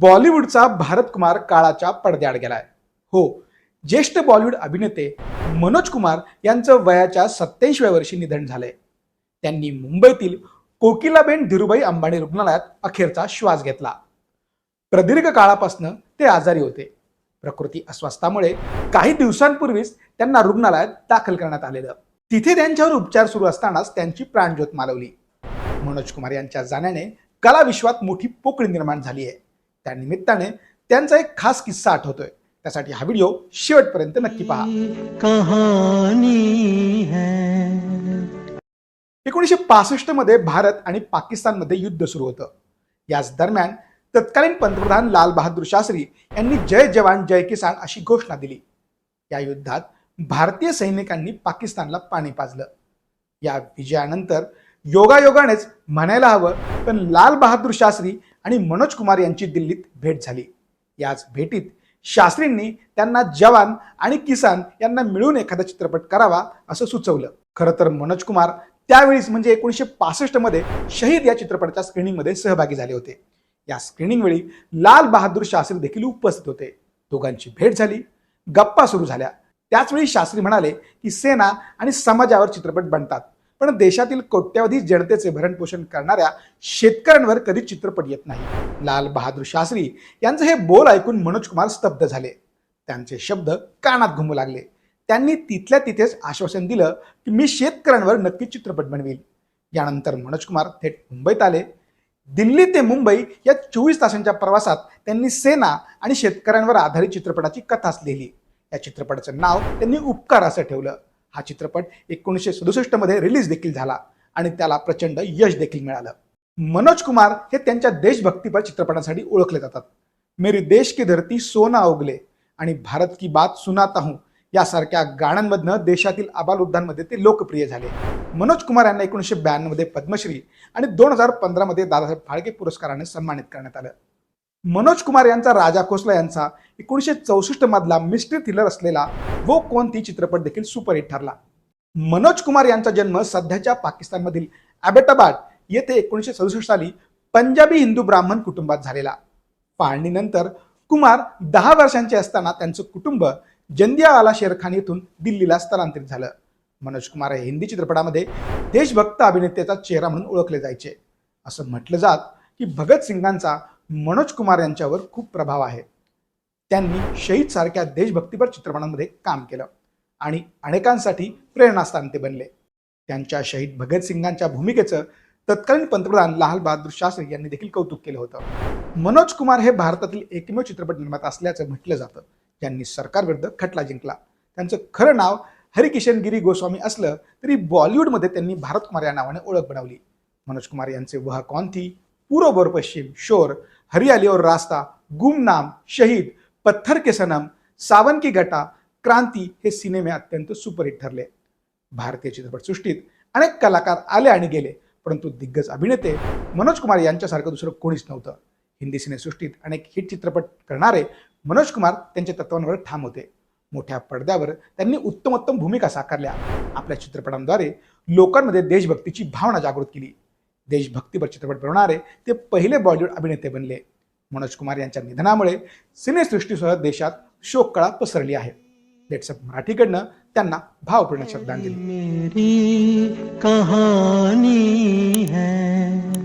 बॉलिवूडचा भारत कुमार काळाच्या पडद्याआड गेलाय. हो ज्येष्ठ बॉलिवूड अभिनेते मनोज कुमार यांचं वयाच्या सत्याऐंशीव्या वर्षी निधन झालंय. त्यांनी मुंबईतील कोकिलाबेन धीरुभाई अंबानी रुग्णालयात अखेरचा श्वास घेतला. प्रदीर्घ काळापासून ते आजारी होते. प्रकृती अस्वस्थामुळे काही दिवसांपूर्वीच त्यांना रुग्णालयात दाखल करण्यात आलेलं. तिथे त्यांच्यावर उपचार सुरू असतानाच त्यांची प्राणज्योत मालवली. मनोज कुमार यांच्या जाण्याने कला विश्वात मोठी पोकळी निर्माण झाली आहे. त्या निमित्ताने त्यांचा एक खास किस्सा आठवतोय. त्यासाठी हा व्हिडिओ शेवटपर्यंत नक्की पहा. कहानी है. एकोणीसशे पासष्टमध्ये भारत आणि पाकिस्तानमध्ये युद्ध सुरू होतं. याच दरम्यान तत्कालीन पंतप्रधान लाल बहादूर शास्त्री यांनी जय जवान जय किसान अशी घोषणा दिली. या युद्धात भारतीय सैनिकांनी पाकिस्तानला पाणी पाजलं. या विजयानंतर योगायोगानेच म्हणायला हवं पण लाल बहादूर शास्त्री आणि मनोज कुमार यांची दिल्लीत भेट झाली. याच भेटीत शास्त्रींनी त्यांना जवान आणि किसान यांना मिळून एखादा चित्रपट करावा असं सुचवलं. खरं तर मनोज कुमार त्यावेळीच म्हणजे एकोणीसशे पासष्टमध्ये शहीद या चित्रपटाच्या स्क्रीनिंगमध्ये सहभागी झाले होते. या स्क्रीनिंग वेळी लाल बहादूर शास्त्री देखील उपस्थित होते. दोघांची भेट झाली गप्पा सुरू झाल्या. त्याचवेळी शास्त्री म्हणाले की सेना आणि समाजावर चित्रपट बनतात. पण देशातील कोट्यावधी जनतेचे भरणपोषण करणाऱ्या शेतकऱ्यांवर कधी चित्रपट येत नाही. लाल बहादूर शास्त्री यांचं हे बोल ऐकून मनोज कुमार स्तब्ध झाले. त्यांचे शब्द कानात घुमू लागले. त्यांनी तिथल्या तिथेच आश्वासन दिलं की मी शेतकऱ्यांवर नक्की चित्रपट बनवेल. यानंतर मनोज कुमार थेट मुंबईत आले. दिल्ली ते मुंबई या चोवीस तासांच्या प्रवासात त्यांनी सेना आणि शेतकऱ्यांवर आधारित चित्रपटाची कथाच लिहिली. या चित्रपटाचं नाव त्यांनी उपकार असं ठेवलं. हा चित्रपट एकोणीसशे सदुसष्टमध्ये रिलीज देखील झाला आणि त्याला प्रचंड यश देखील मिळालं. मनोज कुमार हे त्यांच्या देशभक्तीपर चित्रपटांसाठी ओळखले जातात. मेरी देश की धरती सोना उगले आणि भारत की बात सुनाता हूं यासारख्या गाण्यांमधनं देशातील आबालवृद्धांमध्ये ते लोकप्रिय झाले. मनोज कुमार यांना एकोणीसशे ब्याण्णवमध्ये पद्मश्री आणि दोन हजार पंधरामध्ये दादासाहेब फाळके पुरस्काराने सन्मानित करण्यात आलं. मनोज कुमार यांचा राजा खोसला यांचा एकोणीसशे चौसष्ट मधला मिस्ट्री थ्रिलर असलेला वो कोणती चित्रपट देखील सुपरहिट ठरला. मनोज कुमार यांचा जन्म सध्याच्या पाकिस्तानमधील अबेटाबाद येथे एकोणीसशे सदुसष्ट साली पंजाबी हिंदू ब्राह्मण कुटुंबात झालेला. फाळणीनंतर कुमार दहा वर्षांचे असताना त्यांचं कुटुंब जंदियावाला शेरखान येथून दिल्लीला स्थलांतरित झालं. मनोज कुमार हे हिंदी चित्रपटामध्ये देशभक्त अभिनेत्याचा चेहरा म्हणून ओळखले जायचे. असं म्हटलं जात की भगतसिंगांचा मनोज कुमार यांच्यावर खूप प्रभाव आहे. त्यांनी शहीद सारख्या देशभक्तीपर चित्रपटांमध्ये काम केलं आणि अनेकांसाठी प्रेरणास्थान ते बनले. त्यांच्या शहीद भगतसिंगांच्या भूमिकेचं तत्कालीन पंतप्रधान लाल बहादूर शास्त्री यांनी देखील कौतुक केलं होतं. मनोज कुमार हे भारतातील एकमेव चित्रपट निर्माता असल्याचं म्हटलं जातं. ज्यांनी सरकारविरुद्ध खटला जिंकला. त्यांचं खरं नाव हरिकिशन गिरी गोस्वामी असलं तरी बॉलिवूडमध्ये त्यांनी भारत कुमार या नावाने ओळख बनवली. मनोज कुमार यांचे वह कौन थी? पूर्व पश्चिम शोर हरियाली और रास्ता गुमनाम शहीद पत्थर के सनम सावन की घटा क्रांती हे सिनेमे अत्यंत सुपरहिट ठरले. भारतीय चित्रपटसृष्टीत अनेक कलाकार आले आणि गेले परंतु दिग्गज अभिनेते मनोज कुमार यांच्यासारखं दुसरं कोणीच नव्हतं. हिंदी सिनेसृष्टीत अनेक हिट चित्रपट करणारे मनोज कुमार त्यांच्या तत्वांवर ठाम होते. मोठ्या पडद्यावर त्यांनी उत्तमोत्तम भूमिका साकारल्या. आपल्या चित्रपटांद्वारे लोकांमध्ये देशभक्तीची भावना जागृत केली. देशभक्तीपर चित्रपट बनवणारे ते पहिले बॉलिवूड अभिनेते बनले. मनोज कुमार यांच्या निधनामुळे सिनेसृष्टीसह देशात शोककळा पसरली आहे. लेट्सअप मराठीकडनं त्यांना भावपूर्ण श्रद्धांजली. कहाणी है।